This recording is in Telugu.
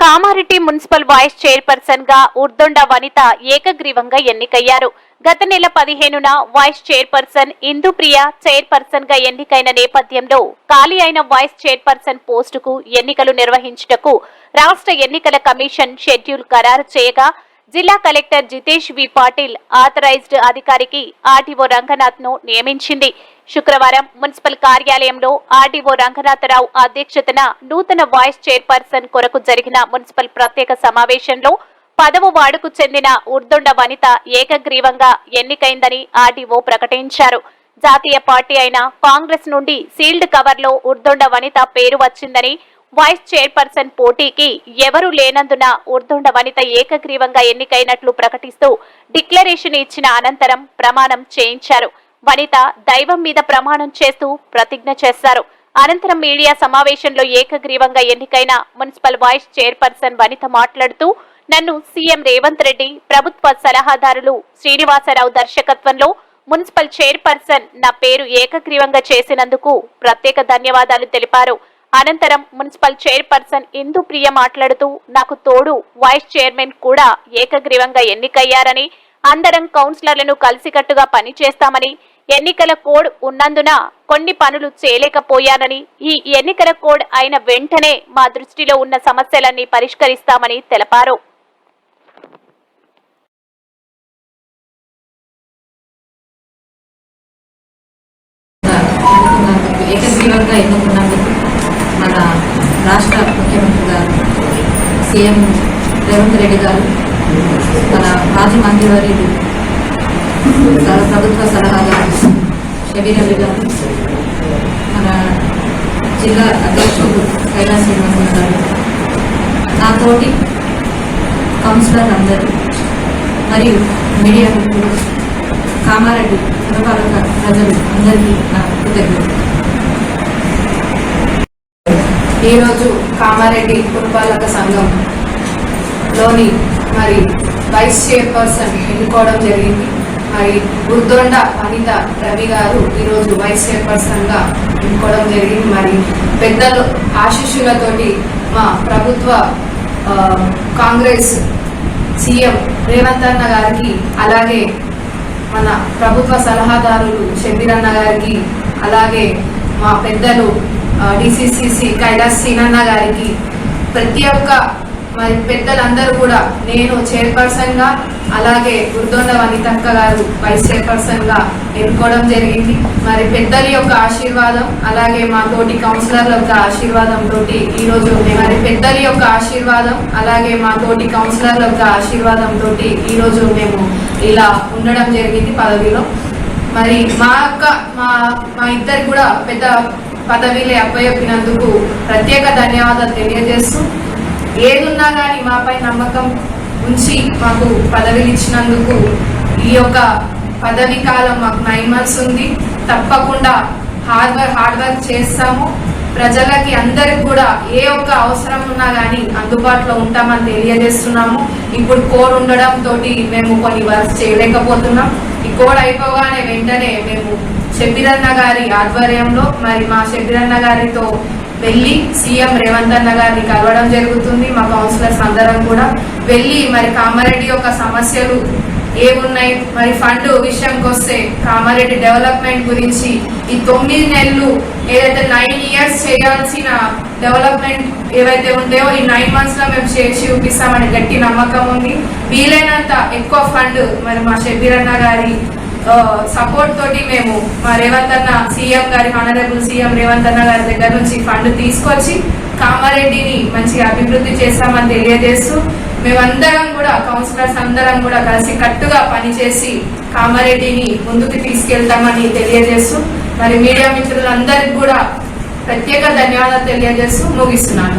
కామారెడ్డి మున్సిపల్ వైస్ చైర్పర్సన్గా ఉర్దొండ వనిత ఏకగ్రీవంగా ఎన్నికయ్యారు. గత నెల పదిహేనున వైస్ చైర్పర్సన్ ఇందుప్రియ చైర్పర్సన్గా ఎన్నికైన నేపథ్యంలో ఖాళీ అయిన వైస్ చైర్పర్సన్ పోస్టుకు ఎన్నికలు నిర్వహించుటకు రాష్ట్ర ఎన్నికల కమిషన్ షెడ్యూల్ ఖరారు చేయగా జిల్లా collector Jitesh V Patil authorised అధికారికి ఆర్టీఓ రంగనాథ్ను నియమించింది. శుక్రవారం మున్సిపల్ కార్యాలయంలో ఆర్టీఓ రంగనాథరావు అధ్యక్షతన నూతన వైస్ చైర్పర్సన్ కొరకు జరిగిన మున్సిపల్ ప్రత్యేక సమావేశంలో పదవ వార్డుకు చెందిన ఉర్దొండ వనిత ఏకగ్రీవంగా ఎన్నికైందని ఆర్టీఓ ప్రకటించారు. జాతీయ పార్టీ అయిన కాంగ్రెస్ నుండి సీల్డ్ కవర్లో ఉర్దొండ వనిత పేరు వచ్చిందని వైస్ చైర్పర్సన్ పోటీకి ఎవరూ లేనందున ఉర్దొండ వనిత ఏకగ్రీవంగా ఎన్నికైనట్లు ప్రకటిస్తూ డిక్లరేషన్ ఇచ్చిన అనంతరం ప్రమాణం చేయించారు. వనిత దైవం మీద ప్రమాణం చేస్తూ ప్రతిజ్ఞ చేశారు. అనంతరం మీడియా సమావేశంలో ఏకగ్రీవంగా ఎన్నికైన మున్సిపల్ వైస్ చైర్పర్సన్ వనిత మాట్లాడుతూ నన్ను సీఎం రేవంత్ రెడ్డి ప్రభుత్వ సలహాదారులు శ్రీనివాసరావు దర్శకత్వంలో మున్సిపల్ చైర్పర్సన్ నా పేరు ఏకగ్రీవంగా చేసినందుకు ప్రత్యేక ధన్యవాదాలు తెలిపారు. అనంతరం మున్సిపల్ చైర్పర్సన్ ఇందు ప్రియ మాట్లాడుతూ నాకు తోడు వైస్ చైర్మన్ కూడా ఏకగ్రీవంగా ఎన్నికయ్యారని అందరం కౌన్సిలర్లను కలిసికట్టుగా పనిచేస్తామని ఎన్నికల కోడ్ ఉన్నందున కొన్ని పనులు చేయలేకపోయానని ఈ ఎన్నికల కోడ్ అయిన వెంటనే మా దృష్టిలో ఉన్న సమస్యలన్నీ పరిష్కరిస్తామని తెలిపారు. ఏకగ్రీవంగా ఎన్నుకున్నాం. మన రాష్ట్ర ముఖ్యమంత్రి గారు సీఎం రేవంత్ రెడ్డి గారు మన మాజీ మంత్రివర్యులు స- ప్రభుత్వ సలహాదారు షబీర్ అలీ గారు మన జిల్లా అధ్యక్షుడు కైలాస్ శ్రీనివాసన్ గారు నాతోటి కౌన్సిలర్ అందరూ మరియు మీడియా కామారెడ్డి పురపాలక ప్రజలు అందరికీ నా కృతజ్ఞతలు. ఈరోజు కామారెడ్డి పురపాలక సంఘం లోని మరి వైస్ చైర్పర్సన్ ఎన్నుకోవడం జరిగింది. మరి గుర్దొండ అనిత రవి గారు ఈరోజు వైస్ చైర్పర్సన్గా ఎన్నుకోవడం జరిగింది. మరి పెద్దలు ఆశీస్సులతోటి మా ప్రభుత్వ కాంగ్రెస్ సీఎం రేవంత్ అన్న గారికి అలాగే మన ప్రభుత్వ సలహాదారులు షబీర్ అన్న గారికి అలాగే మా పెద్దలు డిసిసిసి కైలాస్ సీనన్న గారికి ప్రతి ఒక్క మరి పెద్దలందరూ కూడా నేను చైర్పర్సన్గా అలాగే గుర్దొండ వనితక్క గారు వైస్ చైర్పర్సన్గా ఎన్నుకోవడం జరిగింది. మరి పెద్దల యొక్క ఆశీర్వాదం అలాగే మా తోటి కౌన్సిలర్ల యొక్క ఆశీర్వాదం తోటి ఈ రోజు మరి పెద్దల యొక్క ఆశీర్వాదం అలాగే మా తోటి కౌన్సిలర్ల యొక్క ఆశీర్వాదం తోటి ఈ రోజు మేము ఇలా ఉండడం జరిగింది పదవిలో. మరి మా యొక్క మా మా ఇద్దరు కూడా పెద్ద పదవిలే అప్పయొప్పినందుకు ప్రత్యేక ధన్యవాదాలు తెలియజేస్తూ ఏదున్నా కానీ మాపై నమ్మకం ఉంచి మాకు పదవిలు ఇచ్చినందుకు ఈ యొక్క పదవి కాలం మాకు నైన్ మంత్స్ ఉంది. తప్పకుండా హార్డ్ వర్క్ హార్డ్ వర్క్ చేస్తాము. ప్రజలకి అందరికి కూడా ఏ ఒక్క అవసరం ఉన్నా కానీ అందుబాటులో ఉంటామని తెలియజేస్తున్నాము. ఇప్పుడు కోడ్ ఉండడం తోటి మేము కొన్ని వర్క్ చేయలేకపోతున్నాం. ఈ కోడ్ అయిపోగానే వెంటనే మేము షబీరన్న గారి ఆధ్వర్యంలో మరి మా షబీరన్న గారితో వెళ్ళి సీఎం రేవంత్ అన్న గారిని కలవడం జరుగుతుంది. మా కౌన్సిలర్స్ అందరం కూడా వెళ్ళి మరి కామారెడ్డి యొక్క సమస్యలు ఏమున్నాయి? మరి ఫండ్ విషయంకి వస్తే కామారెడ్డి డెవలప్మెంట్ గురించి ఈ తొమ్మిది నెలలు ఏదైతే నైన్ ఇయర్స్ చేయాల్సిన డెవలప్మెంట్ ఏవైతే ఉందో ఈ నైన్ మంత్స్లో మేము చేసి చూపిస్తామని గట్టి నమ్మకం ఉంది. వీలైనంత ఎక్కువ ఫండ్ మరి మా షబీరన్న గారి సపోర్ట్ తోటి మేము మా రేవంత్ అన్న సీఎం గారి హానరబుల్ సీఎం రేవంత్ అన్న గారి దగ్గర నుంచి ఫండ్ తీసుకొచ్చి కామారెడ్డిని మంచిగా అభివృద్ధి చేస్తామని తెలియజేస్తూ మేమందరం కూడా కౌన్సిలర్స్ అందరం కూడా కలిసి కట్టుగా పనిచేసి కామారెడ్డిని ముందుకు తీసుకెళ్తామని తెలియజేస్తూ మరి మీడియా మిత్రులందరికీ కూడా ప్రత్యేక ధన్యవాదాలు తెలియజేస్తూ ముగిస్తున్నాను.